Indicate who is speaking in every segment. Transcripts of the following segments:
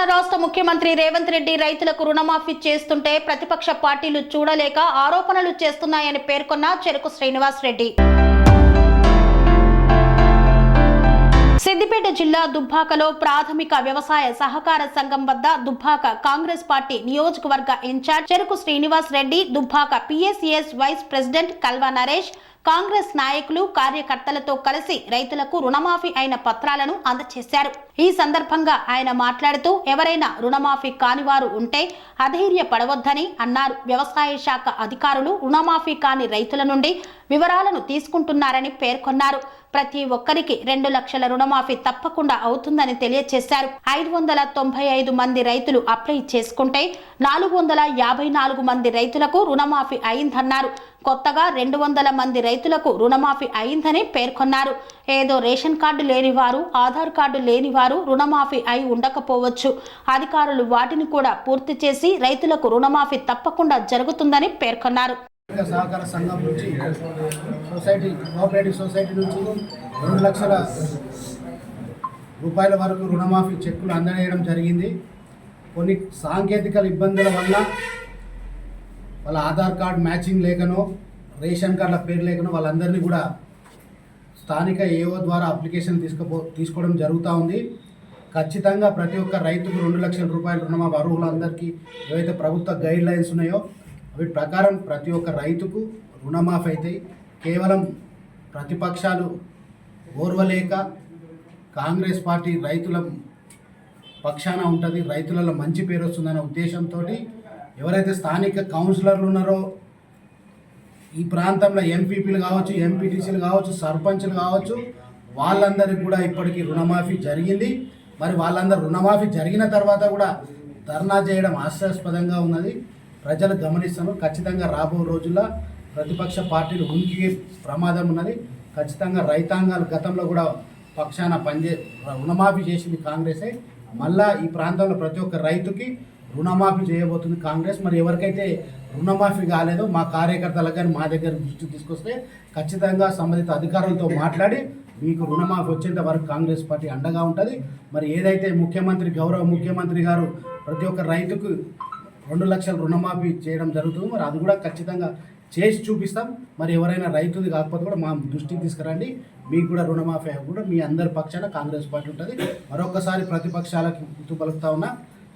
Speaker 1: తెలంగాణ రాష్ట్ర ముఖ్యమంత్రి రేవంత్ రెడ్డి రైతులకు రుణమాఫీ చేస్తుంటే ప్రతిపక్ష పార్టీలు చూడలేక ఆరోపణలు చేస్తున్నాయని పేర్కొన్న చెరుకు శ్రీనివాస్ రెడ్డి. సిద్దిపేట జిల్లా దుబ్బాకలో ప్రాథమిక వ్యవసాయ సహకార సంఘం వద్ద దుబ్బాక కాంగ్రెస్ పార్టీ నియోజకవర్గ incharge Cheruku Srinivas Reddy Dubbaka PSCS vice president Kalva Naresh Congress నాయకులు కార్యకర్తలతో కలిసి రైతులకు రుణమాఫీ అయిన పత్రాలను అందజేశారు ఈ సందర్భంగా ఆయన మాట్లాడుతూ ఎవరైనా రుణమాఫీ కాని వారు ఉంటే అధైర్య పడవద్దని అన్నారు. వ్యవసాయ శాఖ అధికారులు రుణమాఫీ కాని రైతుల నుండి వివరాలను తీసుకుంటున్నారని పేర్కొన్నారు. ప్రతి ఒక్కరికి రెండు లక్షల రుణమాఫీ తప్పకుండా అవుతుందని తెలియజేశారు ఐదు వందల తొంభై ఐదు మంది రైతులు అప్లై చేసుకుంటే నాలుగు వందల యాభై నాలుగు మంది రైతులకు రుణమాఫీ అయిందన్నారు. కొత్తగా రెండు వందల మంది రైతులకు రుణమాఫీ అయిందని పేర్కొన్నారు. ఏదో రేషన్ కార్డు లేనివారు ఆధార్ కార్డు లేనివారు రుణమాఫీ అయి ఉండకపోవచ్చు. అధికారులు వాటిని కూడా పూర్తి చేసి రైతులకు రుణమాఫీ తప్పకుండా జరుగుతుందని పేర్కొన్నారు.
Speaker 2: సహకార సంఘం నుంచి సొసైటీ కోఆపరేటివ్ సొసైటీ నుంచి రెండు లక్షల రూపాయల వరకు రుణమాఫీ చెక్కులు అందజేయడం జరిగింది. కొన్ని సాంకేతిక ఇబ్బందుల వల్ల వాళ్ళ ఆధార్ కార్డ్ మ్యాచింగ్ లేకనో రేషన్ కార్డుల పేరు లేకనో వాళ్ళందరినీ కూడా స్థానిక ఏఓ ద్వారా అప్లికేషన్ తీసుకుపో తీసుకోవడం జరుగుతూ ఉంది. ఖచ్చితంగా ప్రతి ఒక్క రైతుకు రెండు లక్షల రూపాయల రుణమాఫీ అర్హులందరికీ ఏవైతే ప్రభుత్వ గైడ్ లైన్స్ ఉన్నాయో వీటి ప్రకారం ప్రతి ఒక్క రైతుకు రుణమాఫీ అవుతాయి కేవలం ప్రతిపక్షాలు ఓర్వలేక కాంగ్రెస్ పార్టీ రైతుల పక్షాన ఉంటుంది రైతులలో మంచి పేరు వస్తుందనే ఉద్దేశంతో ఎవరైతే స్థానిక కౌన్సిలర్లు ఉన్నారో ఈ ప్రాంతంలో ఎంపీపీలు కావచ్చు ఎంపీటీసీలు కావచ్చు సర్పంచ్లు కావచ్చు వాళ్ళందరికీ కూడా ఇప్పటికీ రుణమాఫీ జరిగింది. మరి వాళ్ళందరూ రుణమాఫీ జరిగిన తర్వాత కూడా ధర్నా చేయడం హాస్యాస్పదంగా ఉన్నది. ప్రజలు గమనిస్తాను ఖచ్చితంగా రాబో రోజుల్లో ప్రతిపక్ష పార్టీలు ఉనికి ప్రమాదం ఉన్నది. ఖచ్చితంగా రైతాంగాలు గతంలో కూడా పక్షాన పనిచే రుణమాఫీ చేసింది కాంగ్రెసే. మళ్ళా ఈ ప్రాంతంలో ప్రతి ఒక్క రైతుకి రుణమాఫీ చేయబోతుంది కాంగ్రెస్. మరి ఎవరికైతే రుణమాఫీ కాలేదో మా కార్యకర్తలకు కానీ మా దగ్గర దృష్టి తీసుకొస్తే ఖచ్చితంగా సంబంధిత అధికారులతో మాట్లాడి మీకు రుణమాఫీ వచ్చేంత వరకు కాంగ్రెస్ పార్టీ అండగా ఉంటుంది. మరి ఏదైతే ముఖ్యమంత్రి గౌరవ ముఖ్యమంత్రి గారు ప్రతి ఒక్క రైతుకు రెండు లక్షల రుణమాఫీ చేయడం జరుగుతుంది. మరి అది కూడా ఖచ్చితంగా చేసి చూపిస్తాం. మరి ఎవరైనా రైతుది కాకపోతే కూడా మా దృష్టికి తీసుకురండి. మీకు కూడా రుణమాఫీ కూడా మీ అందరి పక్షాన కాంగ్రెస్ పార్టీ ఉంటుంది. మరొకసారి ప్రతిపక్షాలకు గుర్తు పలుకుతా ఉన్నా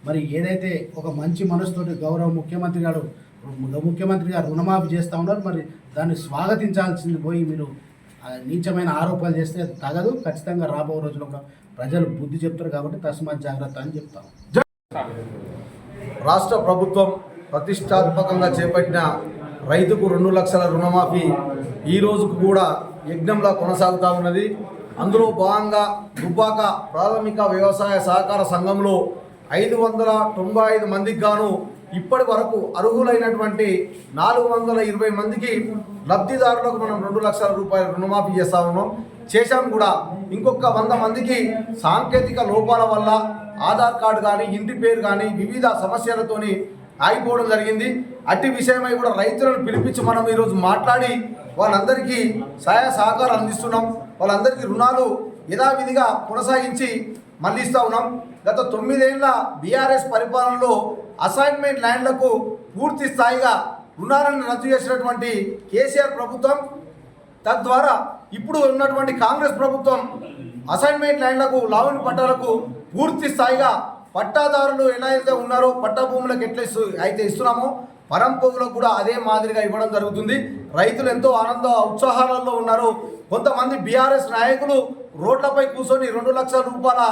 Speaker 2: మరి ఏదైతే ఒక మంచి మనసుతోటి గౌరవ ముఖ్యమంత్రి గారు ముఖ్యమంత్రి గారు రుణమాఫీ చేస్తూ ఉన్నారు మరి దాన్ని స్వాగతించాల్సింది పోయి మీరు నీచమైన ఆరోపణలు చేస్తే తగదు. ఖచ్చితంగా రాబో రోజుల్లో ఒక ప్రజలు బుద్ధి చెప్తారు కాబట్టి తస్మాత్ జాగ్రత్త అని చెప్తాం.
Speaker 3: రాష్ట్ర ప్రభుత్వం ప్రతిష్టాత్మకంగా చేపట్టిన రైతుకు రెండు లక్షల రుణమాఫీ ఈ రోజుకు కూడా యజ్ఞంలా కొనసాగుతూ ఉన్నది. అందులో భాగంగా దుబ్బాక ప్రాథమిక వ్యవసాయ సహకార సంఘంలో ఐదు వందల తొంభై ఐదు మందికి గాను ఇప్పటి వరకు అర్హులైనటువంటి నాలుగు వందల ఇరవై మందికి లబ్ధిదారులకు మనం రెండు లక్షల రూపాయల రుణమాఫీ చేస్తా ఉన్నాం. చేశాం కూడా. ఇంకొక వంద మందికి సాంకేతిక లోపాల వల్ల ఆధార్ కార్డు కానీ ఇంటి పేరు కానీ వివిధ సమస్యలతోని ఆగిపోవడం జరిగింది. అట్టి విషయమై కూడా రైతులను పిలిపించి మనం ఈరోజు మాట్లాడి వాళ్ళందరికీ సహాయ సహకారాలు అందిస్తున్నాం. వాళ్ళందరికీ రుణాలు యథావిధిగా కొనసాగించి మళ్ళిస్తూ ఉన్నాం. గత తొమ్మిదేళ్ళ బీఆర్ఎస్ పరిపాలనలో అసైన్మెంట్ ల్యాండ్లకు పూర్తి స్థాయిగా రుణాలను రద్దు చేసినటువంటి కేసీఆర్ ప్రభుత్వం తద్వారా ఇప్పుడు ఉన్నటువంటి కాంగ్రెస్ ప్రభుత్వం అసైన్మెంట్ ల్యాండ్లకు లావుని పట్టాలకు పూర్తి స్థాయిగా పట్టాదారులు ఎలా అయితే ఉన్నారో పట్టా భూములకు ఎట్లా ఇస్తు- అయితే ఇస్తున్నామో పరంపొగులకు కూడా అదే మాదిరిగా ఇవ్వడం జరుగుతుంది. రైతులు ఎంతో ఆనంద ఉత్సాహాలలో ఉన్నారు. కొంతమంది బీఆర్ఎస్ నాయకులు రోడ్లపై కూర్చొని రెండు లక్షల రూపాయల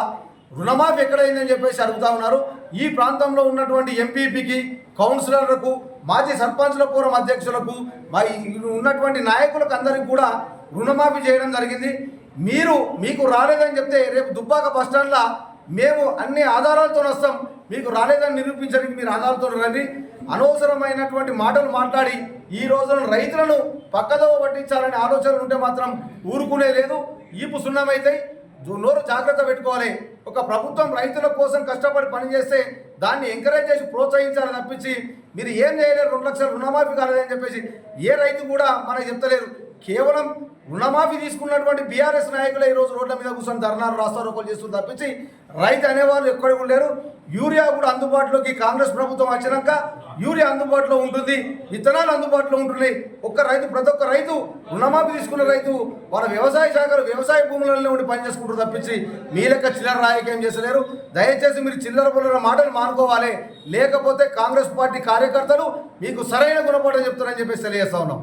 Speaker 3: రుణమాఫీ ఎక్కడైందని చెప్పేసి అడుగుతా ఉన్నారు. ఈ ప్రాంతంలో ఉన్నటువంటి ఎంపీపీకి కౌన్సిలర్లకు మాజీ సర్పంచ్ల పూర్వం అధ్యక్షులకు మరి ఉన్నటువంటి నాయకులకు అందరికీ కూడా రుణమాఫీ చేయడం జరిగింది. మీరు మీకు రాలేదని చెప్తే రేపు దుబ్బాక బస్టాండ్లో మేము అన్ని ఆధారాలతో వస్తాం. మీకు రాలేదని నిరూపించడానికి మీరు ఆధారాలతో రండి. అనవసరమైనటువంటి మాటలు మాట్లాడి ఈ రోజున రైతులను పక్కదో పట్టించాలనే ఆలోచనలు ఉంటే మాత్రం ఊరుకునే లేదు. ఈపు సున్నమైతే నోరు జాగ్రత్త పెట్టుకోవాలి. ఒక ప్రభుత్వం రైతుల కోసం కష్టపడి పనిచేస్తే దాన్ని ఎంకరేజ్ చేసి ప్రోత్సహించాలని తప్పించి మీరు ఏం చేయలేరు? రెండు లక్షలు రుణమాఫీ కాలేదని చెప్పేసి ఏ రైతు కూడా మనకి చెప్తలేరు. కేవలం రుణమాఫీ తీసుకున్నటువంటి బీఆర్ఎస్ నాయకులు ఈరోజు రోడ్ల మీద కూర్చొని ధర్నాలు రాస్తారోకలు చేస్తున్నారు తప్పించి రైతు అనేవాళ్ళు ఎక్కడ కూడా యూరియా కూడా అందుబాటులోకి కాంగ్రెస్ ప్రభుత్వం వచ్చినాక యూరియా అందుబాటులో ఉంటుంది విత్తనాలు అందుబాటులో ఉంటుంది ఒక్క రైతు ప్రతి ఒక్క రైతు రుణమాఫీ తీసుకున్న రైతు వాళ్ళ వ్యవసాయ శాఖలు వ్యవసాయ భూములలో ఉండి పనిచేసుకుంటారు తప్పించి మీ లెక్క చిల్లర రాయకేం చేసలేరు దయచేసి మీరు చిల్లర పుల్లర మాటలు మానుకోవాలి. లేకపోతే కాంగ్రెస్ పార్టీ కార్యకర్తలు మీకు సరైన గుణపాఠం చెప్తారని చెప్పేసి తెలియజేస్తా ఉన్నాం.